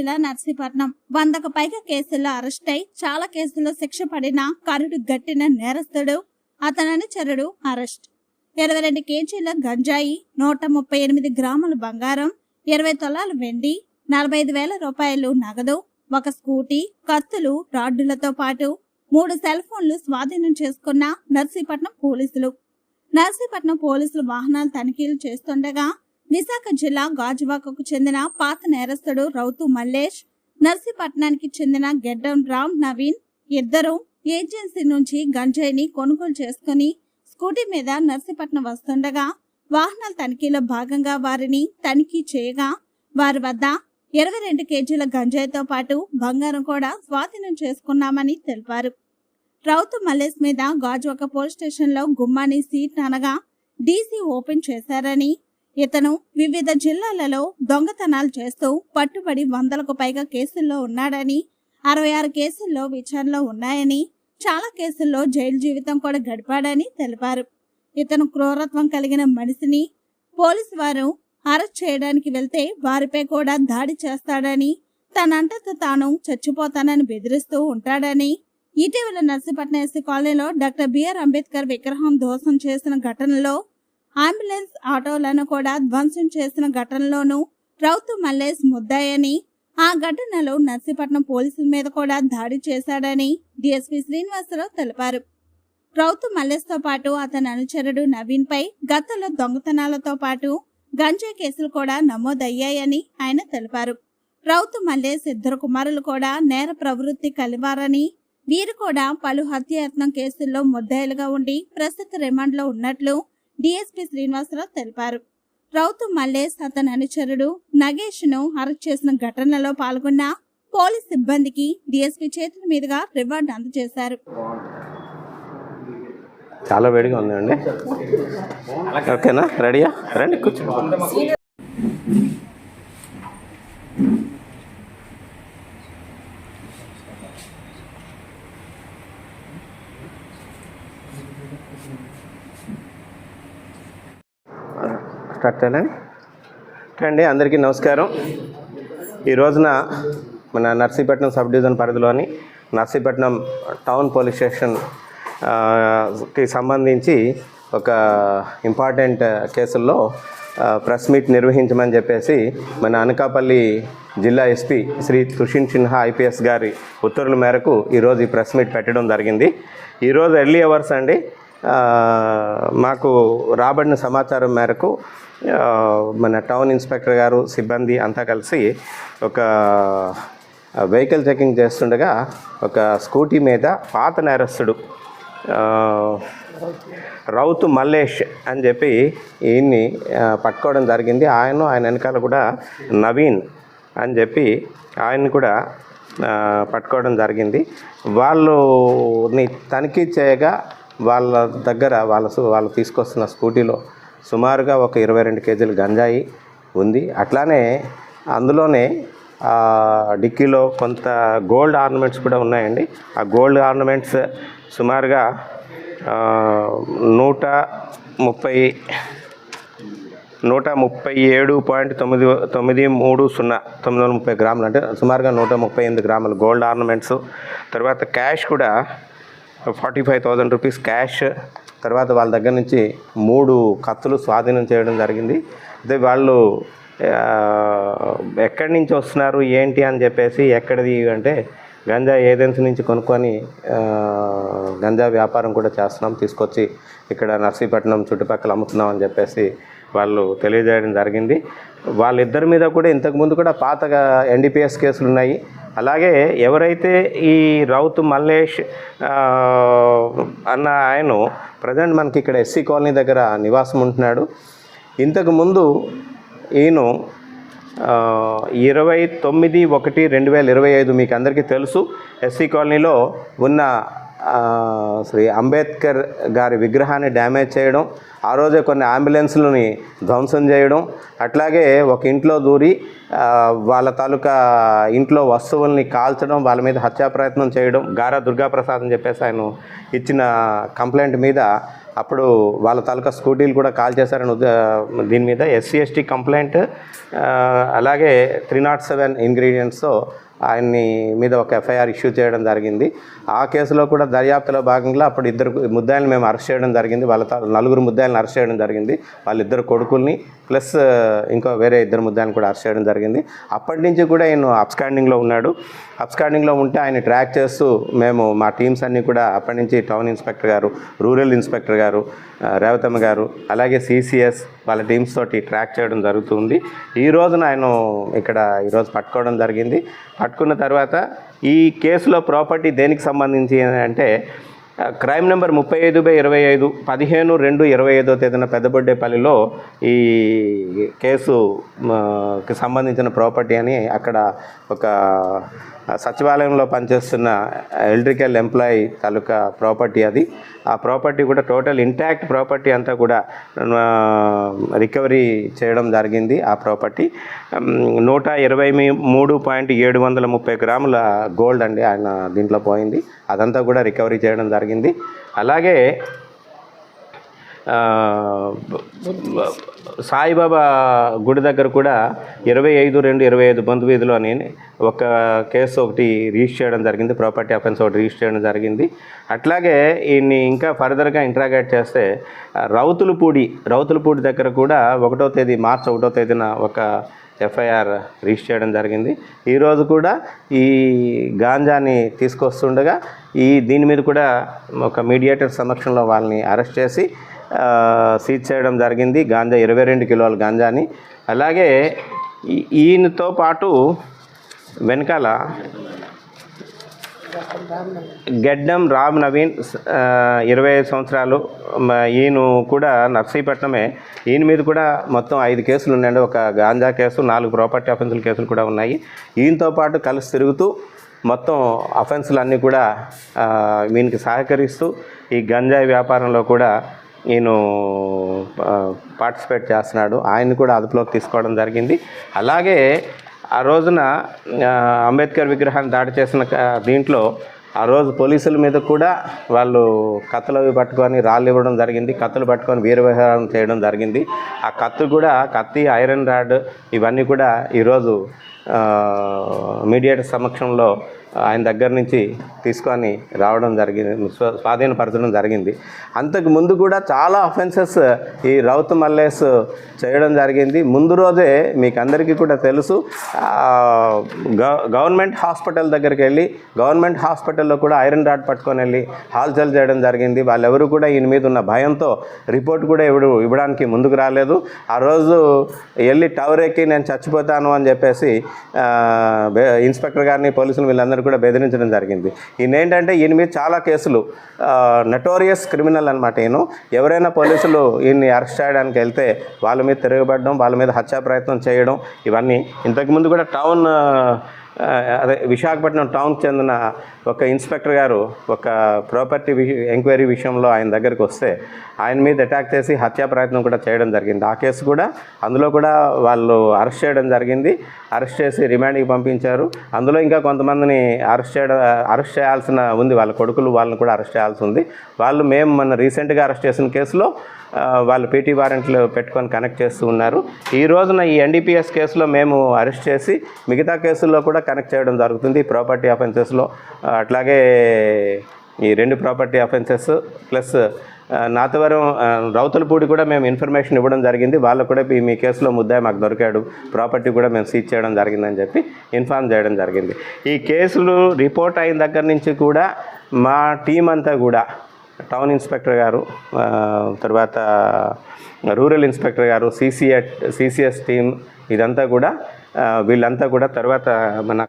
జిల్లా నర్సీపట్నం. వందకు పైగా కేసుల్లో అరెస్ట్ అయి చాలా కేసుల్లో శిక్ష పడిన కరుడు గట్టిన నేరస్తుడు అతని చరుడు అరెస్ట్. ఇరవై రెండు కేజీల గంజాయి నూట ముప్పై ఎనిమిది గ్రాముల బంగారం ఇరవై తొలాలు వెండి నలభై ఐదు వేల రూపాయలు నగదు ఒక స్కూటీ కత్తులు రాడ్డులతో పాటు మూడు సెల్ ఫోన్లు స్వాధీనం చేసుకున్న నర్సీపట్నం పోలీసులు. నర్సీపట్నం పోలీసులు వాహనాలు తనిఖీలు చేస్తుండగా విశాఖ జిల్లా గాజువాకకు చెందిన పాత నేరస్తుడు రౌతు మల్లేష్ నర్సీపట్నానికి చెందిన గెడ్డం రామ్ నవీన్ ఇద్దరు ఏజెన్సీ నుంచి గంజాయిని కొనుగోలు చేసుకుని స్కూటీ మీద నర్సీపట్నం వస్తుండగా వాహనాల తనిఖీలో భాగంగా వారిని తనిఖీ చేయగా వారి వద్ద ఇరవై రెండు కేజీల గంజాయితో పాటు బంగారం కూడా స్వాధీనం చేసుకున్నామని తెలిపారు. రౌతు మల్లేష్ మీద గాజువాక పోలీస్ స్టేషన్లో గుమ్మాని సీట్ అనగా డీసీ ఓపెన్ చేశారని ఇతను వివిధ జిల్లాలలో దొంగతనాలు చేస్తూ పట్టుబడి వందలకు పైగా కేసుల్లో ఉన్నాడని అరవై ఆరు కేసుల్లో విచారణలో ఉన్నాయని చాలా కేసుల్లో జైలు జీవితం కూడా గడిపాడని తెలిపారు. ఇతను క్రూరత్వం కలిగిన మనిషిని పోలీసు వారు అరెస్ట్ చేయడానికి వెళ్తే వారిపై కూడా దాడి చేస్తాడని తనంతట తాను చచ్చిపోతానని బెదిరిస్తూ ఉంటాడని ఇటీవల నర్సీపట్నం ఎస్సీ కాలనీలో డాక్టర్ బిఆర్ అంబేద్కర్ విగ్రహం ధ్వంసం చేసిన ఘటనలో అంబులెన్స్ ఆటోలను కూడా ధ్వంసం చేసిన ఘటనలోనూ రౌతు మల్లేష్ ముద్దాయని ఆ ఘటనలో నర్సీపట్నం పోలీసుల మీద కూడా దాడి చేశాడని డిఎస్పీ శ్రీనివాసరావు తెలిపారు. రౌతు మల్లేష్తో పాటు అతని అనుచరుడు నవీన్ పై గతంలో దొంగతనాలతో పాటు గంజాయి కేసులు కూడా నమోదయ్యాయని ఆయన తెలిపారు. రౌతు మల్లేష్ ఇద్దరు కుమారులు కూడా నేర ప్రవృత్తి కలివారని వీరు కూడా పలు హత్యాయత్నం కేసుల్లో ముద్దాయిలుగా ఉండి ప్రస్తుత రిమాండ్లో ఉన్నట్లు డిఎస్పీ శ్రీనివాసరావు తెలిపారు. రౌతు మల్లేష్ అతని అనుచరుడు నగేష్ను అరెస్ట్ చేసిన ఘటనలో పాల్గొన్న పోలీస్ సిబ్బందికి డిఎస్పీ చేతుల మీదుగా రివార్డు అందజేశారు. చాలా వేడిగా ఉందండి ఓకేనా? రెడీయా? రండి కూర్చో స్టార్ట్ అండి అందరికీ నమస్కారం. ఈ రోజున మన నర్సీపట్నం సబ్ డివిజన్ పరిధిలోని నర్సీపట్నం టౌన్ పోలీస్ స్టేషన్కి సంబంధించి ఒక ఇంపార్టెంట్ కేసుల్లో ప్రెస్ మీట్ నిర్వహించమని చెప్పేసి మన అనకాపల్లి జిల్లా ఎస్పీ శ్రీ తుషిన్ సిన్హా ఐపీఎస్ గారి ఉత్తర్వుల మేరకు ఈరోజు ఈ ప్రెస్ మీట్ పెట్టడం జరిగింది. ఈరోజు ఎర్లీ అవర్స్ అండి. మాకు రాబడిన సమాచారం మేరకు మన టౌన్ ఇన్స్పెక్టర్ గారు సిబ్బంది అంతా కలిసి ఒక వెహికల్ చెకింగ్ చేస్తుండగా ఒక స్కూటీ మీద పాత నేరస్తుడు రౌతు మల్లేష్ అని చెప్పి ఈయన్ని పట్టుకోవడం జరిగింది. ఆయన ఆయన వెనకాల కూడా నవీన్ అని చెప్పి ఆయన్ని కూడా పట్టుకోవడం జరిగింది. వాళ్ళని తనిఖీ చేయగా వాళ్ళ దగ్గర వాళ్ళ వాళ్ళు తీసుకొస్తున్న స్కూటీలో సుమారుగా ఒక ఇరవై రెండు కేజీలు గంజాయి ఉంది. అట్లానే అందులోనే డిక్కీలో కొంత గోల్డ్ ఆర్నమెంట్స్ కూడా ఉన్నాయండి. ఆ గోల్డ్ ఆర్నమెంట్స్ సుమారుగా నూట ముప్పై నూట ముప్పై ఏడు పాయింట్ తొమ్మిది తొమ్మిది మూడు సున్నా తొమ్మిది వందల ముప్పై గ్రాములు అంటే సుమారుగా నూట ముప్పై ఎనిమిది గ్రాములు గోల్డ్ ఆర్నమెంట్స్. తర్వాత క్యాష్ కూడా forty five thousand rupees cash తర్వాత వాళ్ళ దగ్గర నుంచి మూడు కత్తులు స్వాధీనం చేయడం జరిగింది. అదే వాళ్ళు ఎక్కడి నుంచి వస్తున్నారు ఏంటి అని చెప్పేసి ఎక్కడిది అంటే గంజా ఏజెన్సీ నుంచి కొనుక్కొని గంజా వ్యాపారం కూడా చేస్తున్నాం తీసుకొచ్చి ఇక్కడ నర్సీపట్నం చుట్టుపక్కల అమ్ముతున్నాం అని చెప్పేసి వాళ్ళు తెలియజేయడం జరిగింది. వాళ్ళిద్దరి మీద కూడా ఇంతకుముందు కూడా పాతగా ఎన్డీపీఎస్ కేసులు ఉన్నాయి. అలాగే ఎవరైతే ఈ రౌత్ మల్లేష్ అన్న ఆయన ప్రజెంట్ మనకి ఇక్కడ ఎస్సీ కాలనీ దగ్గర నివాసం ఉంటున్నాడు. ఇంతకుముందు ఈయన ఇరవై తొమ్మిది ఒకటి రెండు వేల ఇరవై ఐదు మీకు అందరికీ తెలుసు. ఎస్సీ కాలనీలో ఉన్న శ్రీ అంబేద్కర్ గారి విగ్రహాన్ని డ్యామేజ్ చేయడం ఆ రోజే కొన్ని అంబులెన్స్లని ధ్వంసం చేయడం అట్లాగే ఒక ఇంట్లో దూరి వాళ్ళ తాలూకా ఇంట్లో వస్తువుల్ని కాల్చడం వాళ్ళ మీద హత్యా ప్రయత్నం చేయడం గారా దుర్గాప్రసాద్ అని చెప్పేసి ఆయన ఇచ్చిన కంప్లైంట్ మీద అప్పుడు వాళ్ళ తాలూకా స్కూటీలు కూడా కాల్ చేశారని దీని మీద ఎస్సీ ఎస్టీ కంప్లైంట్ అలాగే త్రీ నాట్ సెవెన్ ఇంగ్రీడియంట్స్తో ఆయన్ని మీద ఒక ఎఫ్ఐఆర్ ఇష్యూ చేయడం జరిగింది. ఆ కేసులో కూడా దర్యాప్తులో భాగంగా అప్పుడు ఇద్దరు ముద్దాయిలను మేము అరెస్ట్ చేయడం జరిగింది. వాళ్ళ నలుగురు ముద్దాయిలను అరెస్ట్ చేయడం జరిగింది. వాళ్ళిద్దరు కొడుకుల్ని ప్లస్ ఇంకో వేరే ఇద్దరు ముద్దాయిలను కూడా అరెస్ట్ చేయడం జరిగింది. అప్పటి నుంచి కూడా ఈయన అబ్స్కాండింగ్లో ఉన్నాడు. అప్స్కాండింగ్లో ఉంటే ఆయన ట్రాక్ చేస్తూ మేము మా టీమ్స్ అన్నీ కూడా అప్పటి నుంచి టౌన్ ఇన్స్పెక్టర్ గారు రూరల్ ఇన్స్పెక్టర్ గారు రేవతమ్మ గారు అలాగే సిసిఎస్ వాళ్ళ టీమ్స్ తోటి ట్రాక్ చేయడం జరుగుతుంది. ఈ రోజున ఆయన ఇక్కడ ఈరోజు పట్టుకోవడం జరిగింది. పట్టుకున్న తర్వాత ఈ కేసులో ప్రాపర్టీ దేనికి సంబంధించి అంటే క్రైమ్ నెంబర్ ముప్పై ఐదు బై ఇరవై ఐదు పదిహేను రెండు ఇరవై ఐదో తేదీన పెద్దబొడ్డేపల్లిలో ఈ కేసు సంబంధించిన ప్రాపర్టీ అని అక్కడ ఒక సచివాలయంలో పనిచేస్తున్న ఎలక్ట్రికల్ ఎంప్లాయీ తాలూకా ప్రాపర్టీ అది. ఆ ప్రాపర్టీ కూడా టోటల్ ఇంటాక్ట్ ప్రాపర్టీ అంతా కూడా రికవరీ చేయడం జరిగింది ఆ ప్రాపర్టీ. నూట ఇరవై మూడు పాయింట్ ఏడు వందల ముప్పై గ్రాముల గోల్డ్ అండి ఆయన దీంట్లో పోయింది. అదంతా కూడా రికవరీ చేయడం జరిగింది. అలాగే సాయిబాబా గుడి దగ్గర కూడా ఇరవై ఐదు రెండు ఇరవై ఐదు బంధు వీధిలోని ఒక కేసు ఒకటి రిజిస్టర్ చేయడం జరిగింది ప్రాపర్టీ అఫెన్స్ ఒకటి రిజిస్టర్ చేయడం జరిగింది. అట్లాగే ఈయన్ని ఇంకా ఫర్దర్గా ఇంట్రాగేట్ చేస్తే రౌతులపూడి రౌతులపూడి దగ్గర కూడా ఒకటో తేదీ మార్చి ఒకటో తేదీన ఒక ఎఫ్ఐఆర్ రిజిస్టర్ చేయడం జరిగింది. ఈరోజు కూడా ఈ గాంజాని తీసుకొస్తుండగా ఈ దీని మీద కూడా ఒక మీడియేటర్ సమక్షంలో వాళ్ళని అరెస్ట్ చేసి సీజ్ చేయడం జరిగింది. గాంజా ఇరవై రెండు కిలోల గాంజాని. అలాగే ఈయనతో పాటు వెనకాల గెడ్డం రామ్ నవీన్ ఇరవై ఐదు సంవత్సరాలు ఈయన కూడా నర్సీపట్నమే. ఈయన మీద కూడా మొత్తం ఐదు కేసులు ఉన్నాయండి. ఒక గాంజా కేసు నాలుగు ప్రాపర్టీ అఫెన్సుల కేసులు కూడా ఉన్నాయి. ఈయనతో పాటు కలిసి తిరుగుతూ మొత్తం అఫెన్సులు అన్నీ కూడా వీనికి సహకరిస్తూ ఈ గంజాయి వ్యాపారంలో కూడా నేను పార్టిసిపేట్ చేస్తున్నాడు. ఆయన్ని కూడా అదుపులోకి తీసుకోవడం జరిగింది. అలాగే ఆ రోజున అంబేద్కర్ విగ్రహాన్ని దాడి చేసిన దీంట్లో ఆ రోజు పోలీసుల మీద కూడా వాళ్ళు కత్తులు అవి పట్టుకొని రాళ్ళు ఇవ్వడం జరిగింది. కత్తులు పట్టుకొని వీరవ్యవహారం చేయడం జరిగింది. ఆ కత్తు కూడా కత్తి ఐరన్ రాడ్ ఇవన్నీ కూడా ఈరోజు మీడియేటర్ సమక్షంలో ఆయన దగ్గర నుంచి తీసుకొని రావడం జరిగింది స్వాధీనపరచడం జరిగింది. అంతకు ముందు కూడా చాలా అఫెన్సెస్ ఈ రౌత్ మల్లేస్ చేయడం జరిగింది. ముందు రోజే మీకు అందరికీ కూడా తెలుసు గవర్నమెంట్ హాస్పిటల్ దగ్గరికి వెళ్ళి గవర్నమెంట్ హాస్పిటల్లో కూడా ఐరన్ రాడ్ పట్టుకొని వెళ్ళి హాల్చల్ చేయడం జరిగింది. వాళ్ళెవరు కూడా ఈయన మీద ఉన్న భయంతో రిపోర్ట్ కూడా ఇవ్వడు ఇవ్వడానికి ముందుకు రాలేదు. ఆ రోజు వెళ్ళి టవర్ ఎక్కి నేను చచ్చిపోతాను అని చెప్పేసి ఇన్స్పెక్టర్ గారిని పోలీసులు వీళ్ళందరూ కూడా బెదిరించడం జరిగింది. ఈయన ఏంటంటే ఈయన మీద చాలా కేసులు నటోరియస్ క్రిమినల్ అనమాట ఈయన. ఎవరైనా పోలీసులు ఈయన్ని అరెస్ట్ చేయడానికి వెళ్తే వాళ్ళ మీద తిరగబడడం వాళ్ళ మీద హత్యా ప్రయత్నం చేయడం ఇవన్నీ. ఇంతకుముందు కూడా టౌన్ అదే విశాఖపట్నం టౌన్కి చెందిన ఒక ఇన్స్పెక్టర్ గారు ఒక ప్రాపర్టీ విష ఎంక్వైరీ విషయంలో ఆయన దగ్గరికి వస్తే ఆయన మీద అటాక్ చేసి హత్యా ప్రయత్నం కూడా చేయడం జరిగింది. ఆ కేసు కూడా అందులో కూడా వాళ్ళు అరెస్ట్ చేయడం జరిగింది. అరెస్ట్ చేసి రిమాండ్కి పంపించారు. అందులో ఇంకా కొంతమందిని అరెస్ట్ చేయడం అరెస్ట్ చేయాల్సిన ఉంది. వాళ్ళ కొడుకులు వాళ్ళని కూడా అరెస్ట్ చేయాల్సి ఉంది. వాళ్ళు మేము మన రీసెంట్గా అరెస్ట్ చేసిన కేసులో వాళ్ళు పీటీ వారెంట్లు పెట్టుకొని కనెక్ట్ చేస్తూ ఉన్నారు. ఈ రోజున ఈ ఎన్డీపీఎస్ కేసులో మేము అరెస్ట్ చేసి మిగతా కేసుల్లో కూడా కనెక్ట్ చేయడం జరుగుతుంది. ప్రాపర్టీ అఫెన్సెస్లో అట్లాగే ఈ రెండు property offences plus Nathavaram Rowthulapudi కూడా మేము ఇన్ఫర్మేషన్ ఇవ్వడం జరిగింది. వాళ్ళకు కూడా ఈ మీ కేసులో ముద్దాయి మాకు దొరికాడు. ప్రాపర్టీ కూడా మేము సీజ్ చేయడం జరిగిందని చెప్పి ఇన్ఫార్మ్ చేయడం జరిగింది. ఈ కేసులు రిపోర్ట్ అయిన దగ్గర నుంచి కూడా మా టీం అంతా కూడా టౌన్ ఇన్స్పెక్టర్ గారు ఆ, తర్వాత రూరల్ ఇన్స్పెక్టర్ గారు సిసిఎట్ సిసిఎస్ టీం ఇదంతా కూడా ఆ, వీళ్ళంతా కూడా తర్వాత మన